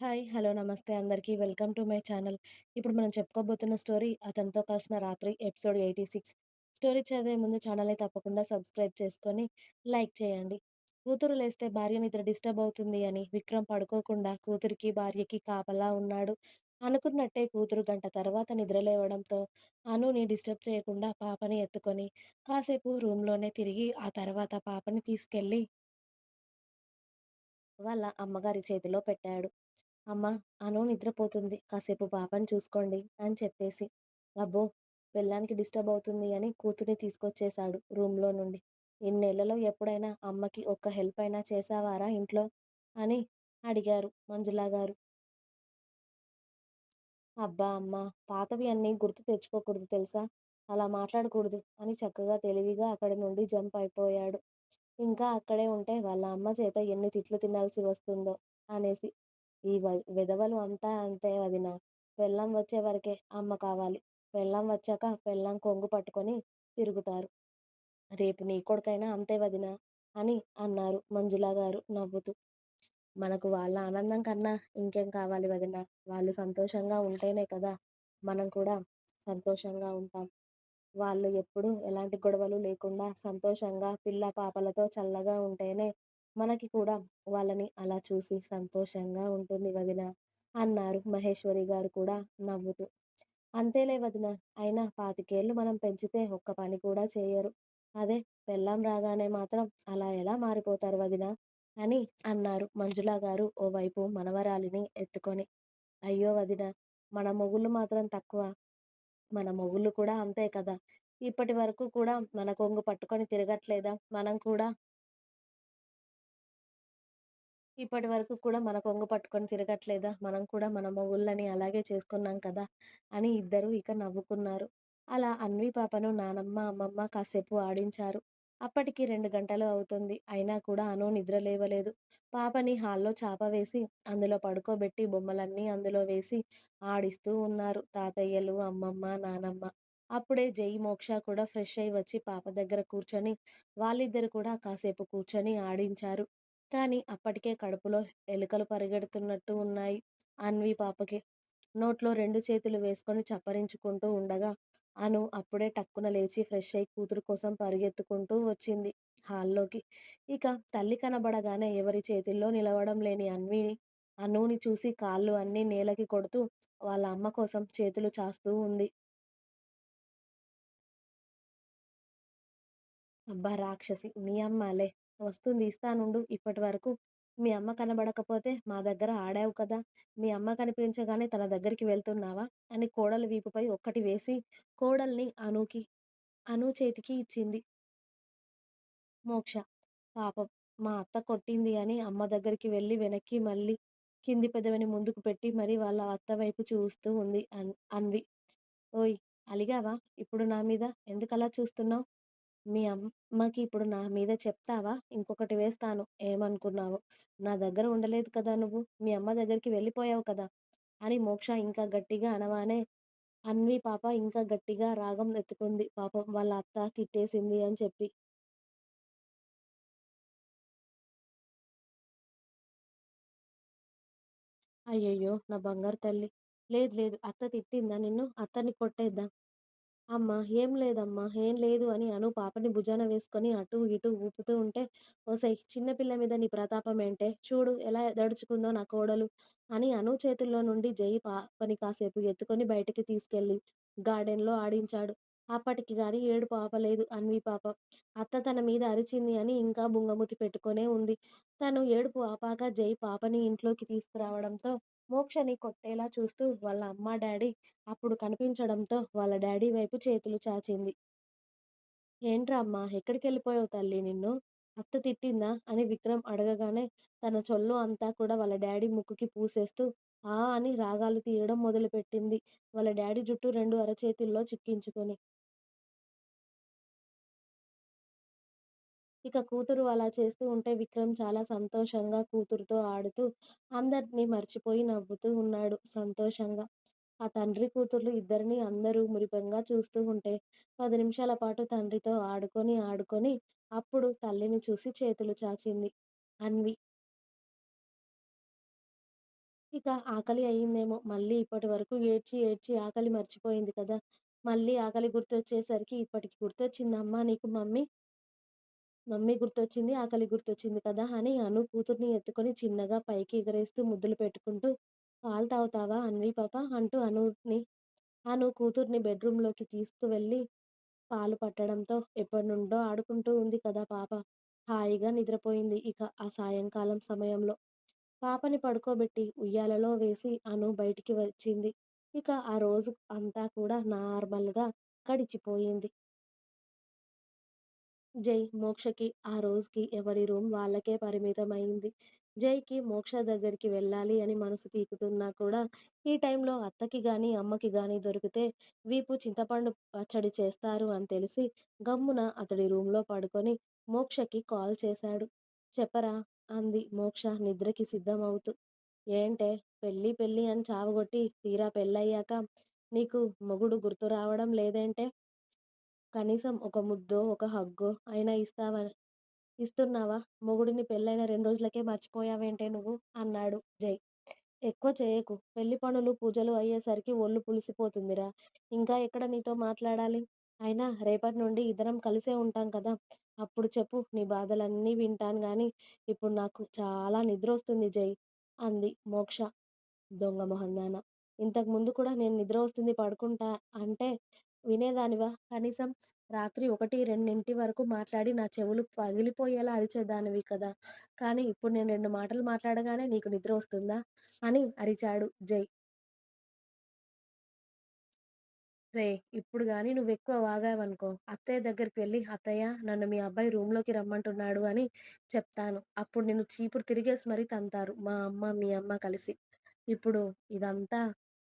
Hi. Hello. నమస్తే అందరికీ. Welcome to my channel. ఇప్పుడు మనం చెప్పుకోబోతున్న స్టోరీ 'అతనితో కలిసిన రాత్రి' ఎపిసోడ్ 86. స్టోరీ చదివే ముందు ఛానల్‌ని తప్పకుండా సబ్స్క్రైబ్ చేసుకొని, లైక్ చేయండి. కూతురు లేస్తే భార్య నిద్ర డిస్టర్బ్ అవుతుంది అని విక్రమ్ పడుకోకుండా కూతురికి, భార్యకి కాపలా ఉన్నాడు. అనుకున్నట్టే కూతురు గంట తర్వాత నిద్రలేవడంతో అనుని డిస్టర్బ్ చేయకుండా పాపని ఎత్తుకొని కాసేపు రూమ్‌లోనే తిరిగి ఆ తర్వాత పాపని తీసుకెళ్ళి వాళ్ళ అమ్మగారి చేతిలో పెట్టాడు. అమ్మ అను నిద్రపోతుంది. కాసేపు పాపని చూసుకోండి అని చెప్పేసి. అబ్బో! పెళ్ళానికి డిస్టర్బ్ అవుతుంది అని కూతుర్ని తీసుకొచ్చేశాడు రూమ్‌లో నుండి. ఇన్నేళ్ళలో ఎప్పుడైనా అమ్మకి ఒక్క హెల్ప్ అయినా చేశావారా ఇంట్లో? అని అడిగారు మంజులా గారు. అబ్బా! అమ్మ పాతవి అన్నీ గుర్తు తెచ్చుకోకూడదు తెలుసా? అలా మాట్లాడకూడదు అని చక్కగా తెలివిగా అక్కడి నుండి జంప్ అయిపోయాడు. ఇంకా అక్కడే ఉంటే వాళ్ళ అమ్మ చేత ఎన్ని తిట్లు తినాల్సి వస్తుందో అనేసి. ఈ వ వెధవలు అంతా అంతే వదినా! పెళ్ళాం వచ్చే వరకే అమ్మ కావాలి. పెళ్ళాం వచ్చాక పెళ్ళాం కొంగు పట్టుకొని తిరుగుతారు. రేపు నీ కొడుకైనా అంతే వదినా! అని అన్నారు మంజులా గారు నవ్వుతూ. మనకు వాళ్ళ ఆనందం కన్నా ఇంకేం కావాలి వదినా! వాళ్ళు సంతోషంగా ఉంటేనే కదా మనం కూడా సంతోషంగా ఉంటాం. వాళ్ళు ఎప్పుడూ ఎలాంటి గొడవలు లేకుండా సంతోషంగా పిల్లా పాపలతో చల్లగా ఉంటేనే మనకి కూడా వాళ్ళని అలా చూసి సంతోషంగా ఉంటుంది వదినా! అన్నారు మహేశ్వరి గారు కూడా నవ్వుతూ. అంతేలే వదినా! అయినా పాతికేళ్ళు మనం పెంచితే ఒక్క పని కూడా చేయరు. అదే పెళ్ళాం రాగానే మాత్రం అలా ఎలా మారిపోతారు వదినా! అని అన్నారు మంజులా గారు ఓవైపు మనవరాలిని ఎత్తుకొని. అయ్యో వదినా! మన మొగుళ్ళు మాత్రం తక్కువ మన మొగుళ్ళు కూడా అంతే కదా! ఇప్పటి వరకు కూడా మన కొంగు పట్టుకొని తిరగట్లేదా మనం కూడా? ఇప్పటి వరకు కూడా మన కొంగు పట్టుకొని తిరగట్లేదా? మనం కూడా మన మొగుళ్ళని అలాగే చేసుకున్నాం కదా! అని ఇద్దరూ ఇక నవ్వుకున్నారు. అలా అన్వి పాపను నానమ్మ, అమ్మమ్మ కాసేపు ఆడించారు. అప్పటికి రెండు గంటలు అవుతుంది. అయినా కూడా అను నిద్ర లేవలేదు. పాపని హాల్లో చాప వేసి, అందులో పడుకోబెట్టి బొమ్మలన్నీ అందులో వేసి ఆడిస్తూ ఉన్నారు తాతయ్యలు, అమ్మమ్మ, నానమ్మ. అప్పుడే జై, మోక్ష కూడా ఫ్రెష్ అయి వచ్చి పాప దగ్గర కూర్చొని వాళ్ళిద్దరు కూడా కాసేపు కూర్చొని ఆడించారు. కానీ అప్పటికే కడుపులో ఎలుకలు పరిగెడుతున్నట్టు ఉన్నాయి అన్వి పాపకి. నోట్లో రెండు చేతులు వేసుకొని చప్పరించుకుంటూ ఉండగా అను అప్పుడే టక్కున లేచి ఫ్రెష్ అయి కూతురు కోసం పరిగెత్తుకుంటూ వచ్చింది హాల్లోకి. ఇక తల్లి కనబడగానే ఎవరి చేతుల్లో నిలవడం లేని అన్వి అనూని చూసి కాళ్ళు అన్నీ నేలకి కొడుతూ వాళ్ళ అమ్మ కోసం చేతులు చాస్తూ ఉంది. అబ్బా రాక్షసి! మీ అమ్మాలే! వస్తుంది ఇస్తానుండు ఇప్పటి వరకు మీ అమ్మ కనబడకపోతే మా దగ్గర ఆడావు కదా! మీ అమ్మ కనిపించగానే తన దగ్గరికి వెళ్తున్నావా? అని కోడలి వీపుపై ఒక్కటి వేసి కోడల్ని అనుకి అను చేతికి ఇచ్చింది. మోక్ష. పాపం మా అత్త కొట్టింది అని అమ్మ దగ్గరికి వెళ్ళి వెనక్కి మళ్ళీ కింది పెదవిని ముందుకు పెట్టి మరీ వాళ్ళ అత్త వైపు చూస్తూ ఉంది అన్ అన్వి. ఓయ్! అలిగావా ఇప్పుడు నా మీద? ఎందుకలా చూస్తున్నావు మీ అమ్మకి ఇప్పుడు నా మీద చెప్తావా? ఇంకొకటి వేస్తాను ఏమనుకున్నావు నా దగ్గర ఉండలేదు కదా నువ్వు? మీ అమ్మ దగ్గరికి వెళ్ళిపోయావు కదా! అని మోక్ష ఇంకా గట్టిగా అనవానే అన్వి పాప ఇంకా గట్టిగా రాగం ఎత్తుకుంది పాపం వాళ్ళ అత్త తిట్టేసింది అని చెప్పి. అయ్యయ్యో! నా బంగారు తల్లి. లేదు లేదు అత్త తిట్టిందా నిన్ను? అత్తని కొట్టేద్దాం అమ్మా! ఏం లేదమ్మా! ఏం లేదు అని అను పాపని భుజాన వేసుకొని అటు ఇటు ఊపుతూ ఉంటే, ఒసేయ్ చిన్నపిల్ల మీద నీ ప్రతాపం ఏంటే? చూడు ఎలా దడుచుకుందో నా కోడలు అని అను చేతుల్లో నుండి జై పాపని కాసేపు ఎత్తుకొని బయటికి తీసుకెళ్ళి గార్డెన్‌లో ఆడించాడు. అప్పటికి గాని ఏడుపు ఆపలేదు అన్వి పాప. అత్త తన మీద అరిచింది అని ఇంకా బుంగముతి పెట్టుకొనే ఉంది. తను ఏడుపు ఆపాక జై పాపని ఇంట్లోకి తీసుకురావడంతో మోక్షని కొట్టేలా చూస్తూ వాళ్ళ అమ్మ, డాడీ అప్పుడు కనిపించడంతో వాళ్ళ డాడీ వైపు చేతులు చాచింది. ఏంట్రా అమ్మా! ఎక్కడికెళ్ళిపోయావు తల్లి నిన్ను? అత్త తిట్టిందా? అని విక్రమ్ అడగగానే తన చొల్లు అంతా కూడా వాళ్ళ డాడీ ముక్కుకి పూసేస్తూ ఆ అని రాగాలు తీయడం మొదలుపెట్టింది వాళ్ళ డాడీ జుట్టు రెండు అరచేతుల్లో చిక్కించుకొని. ఇక కూతురు అలా చేస్తూ ఉంటే విక్రమ్ చాలా సంతోషంగా కూతురుతో ఆడుతూ అందరినీ మర్చిపోయి నవ్వుతూ ఉన్నాడు సంతోషంగా. ఆ తండ్రి కూతుర్లు ఇద్దరినీ అందరూ మురిపంగా చూస్తూ ఉంటే పది నిమిషాల పాటు తండ్రితో ఆడుకొని ఆడుకొని అప్పుడు తల్లిని చూసి చేతులు చాచింది అన్వి. ఇక ఆకలి అయిందేమో మళ్ళీ ఇప్పటి వరకు ఏడ్చి ఏడ్చి ఆకలి మర్చిపోయింది కదా! మళ్ళీ ఆకలి గుర్తొచ్చేసరికి ఇప్పటికి గుర్తొచ్చిందమ్మా నీకు మమ్మీ మమ్మీ గుర్తొచ్చింది, ఆకలి గుర్తొచ్చింది కదా! అని అను కూతుర్ని ఎత్తుకొని చిన్నగా పైకి ఎగరేస్తూ ముద్దులు పెట్టుకుంటూ పాలు తాగుతావా అన్వి పాప అంటూ అనుని అను కూతుర్ని బెడ్‌రూమ్‌లోకి తీసుకువెళ్ళి పాలు పట్టడంతో ఎప్పటి నుండో ఆడుకుంటూ ఉంది కదా పాప. హాయిగా నిద్రపోయింది ఇక ఆ సాయంకాలం సమయంలో. పాపని పడుకోబెట్టి ఉయ్యాలలో వేసి అను బయటికి వచ్చింది. ఇక ఆ రోజు అంతా కూడా నార్మల్‌గా గడిచిపోయింది. జై, మోక్షకి ఆ రోజుకి ఎవరి రూమ్ వాళ్ళకే పరిమితమైంది జైకి మోక్ష దగ్గరికి వెళ్ళాలి అని మనసు పీకుతున్నా కూడా ఈ టైంలో అత్తకి కానీ అమ్మకి కానీ దొరికితే వీపు చింతపండు పచ్చడి చేస్తారు అని తెలిసి గమ్మున అతడి రూమ్‌లో పడుకొని మోక్షకి కాల్ చేశాడు. చెప్పరా అంది మోక్ష నిద్రకి సిద్ధమవుతూ. ఏంటే పెళ్ళి పెళ్ళి అని చావగొట్టి తీరా పెళ్ళయ్యాక నీకు మొగుడు గుర్తు రావడం లేదేంటే? కనీసం ఒక ముద్దో, ఒక హగ్గో అయినా ఇస్తావా ఇస్తున్నావా? మొగుడిని పెళ్ళైన రెండు రోజులకే మర్చిపోయావేంటే నువ్వు? అన్నాడు జై. ఎక్కువ చేయకు. పెళ్ళి పనులు, పూజలు అయ్యేసరికి ఒళ్ళు పులిసిపోతుందిరా. ఇంకా ఎక్కడ నీతో మాట్లాడాలి? అయినా రేపటి నుండి ఇద్దరం కలిసే ఉంటాం కదా! అప్పుడు చెప్పు నీ బాధలన్నీ వింటాను గానీ ఇప్పుడు నాకు చాలా నిద్రొస్తుంది జై అంది మోక్ష దొంగ మొహందాన. ఇంతకు ముందు కూడా నేను నిద్ర వస్తుంది పడుకుంటా అంటే వినేదానివా? కనీసం రాత్రి ఒకటి, రెండింటి వరకు మాట్లాడి నా చెవులు పగిలిపోయేలా అరిచేదానివి కదా! కానీ ఇప్పుడు నేను రెండు మాటలు మాట్లాడగానే నీకు నిద్ర వస్తుందా? అని అరిచాడు జై. రేయ్! ఇప్పుడు నువ్వు నువ్వెక్కువ వాగావనుకో అత్తయ్య దగ్గరికి వెళ్ళి అత్తయ్య నన్ను మీ అబ్బాయి రూమ్‌లోకి రమ్మంటున్నాడు అని చెప్తాను. అప్పుడు నిన్ను చీపురు తిరిగేసి మరీ తంతారు మా అమ్మ, మీ అమ్మ కలిసి. ఇప్పుడు ఇదంతా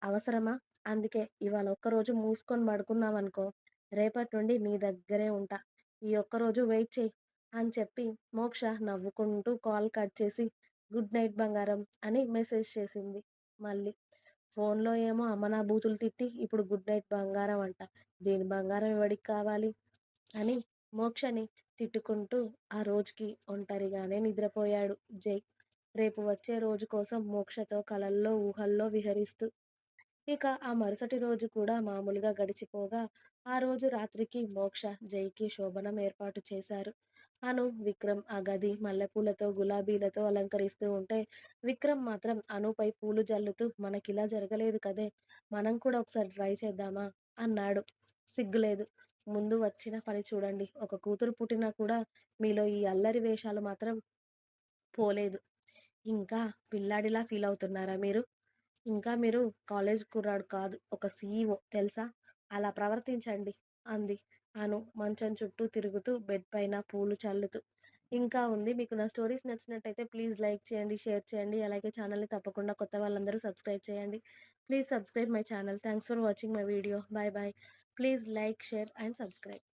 అవసరమా? అందుకే ఇవాళ ఒక్కరోజు మూసుకొని పడుకున్నావనుకో రేపటి నుండి నీ దగ్గరే ఉంటా. ఈ ఒక్కరోజు వెయిట్ చేయి అని చెప్పి మోక్ష నవ్వుకుంటూ కాల్ కట్ చేసి గుడ్ నైట్ బంగారం అని మెసేజ్ చేసింది మళ్ళీ. ఫోన్‌లో ఏమో అమ్మనా బూతులు తిట్టి ఇప్పుడు గుడ్ నైట్ బంగారం అంట. దీని బంగారం ఎవడికి కావాలి? అని మోక్షని తిట్టుకుంటూ ఆ రోజుకి ఒంటరిగానే నిద్రపోయాడు జై. రేపు వచ్చే రోజు కోసం మోక్షతో కలల్లో, ఊహల్లో విహరిస్తూ. ఇక ఆ మరుసటి రోజు కూడా మామూలుగా గడిచిపోగా ఆ రోజు రాత్రికి మోక్ష, జైకి శోభనం ఏర్పాటు చేశారు. అను, విక్రమ్ ఆ గది మల్లెపూలతో, గులాబీలతో అలంకరిస్తూ ఉంటే విక్రమ్ మాత్రం అనుపై పూలు జల్లుతూ మనకిలా జరగలేదు కదే! మనం కూడా ఒకసారి ట్రై చేద్దామా? అన్నాడు. సిగ్గులేదు. ముందు వచ్చిన పని చూడండి. ఒక కూతురు పుట్టినా కూడా మీలో ఈ అల్లరి వేషాలు మాత్రం పోలేదు. ఇంకా పిల్లాడిలా ఫీల్ అవుతున్నారా మీరు? ఇంకా మీరు కాలేజ్ కుర్రాడు కాదు. ఒక సీఈఓ తెలుసా? అలా ప్రవర్తించండి అంది అను మంచం చుట్టూ తిరుగుతూ బెడ్ పైన పూలు చల్లుతూ. ఇంకా ఉంది. మీకు నా స్టోరీస్ నచ్చినట్టయితే ప్లీజ్ లైక్ చేయండి, షేర్ చేయండి. అలాగే ఛానల్‌ని తప్పకుండా కొత్త వాళ్ళందరూ సబ్స్క్రైబ్ చేయండి. Please subscribe my channel. Thanks for watching my video. Bye bye please like, share and subscribe.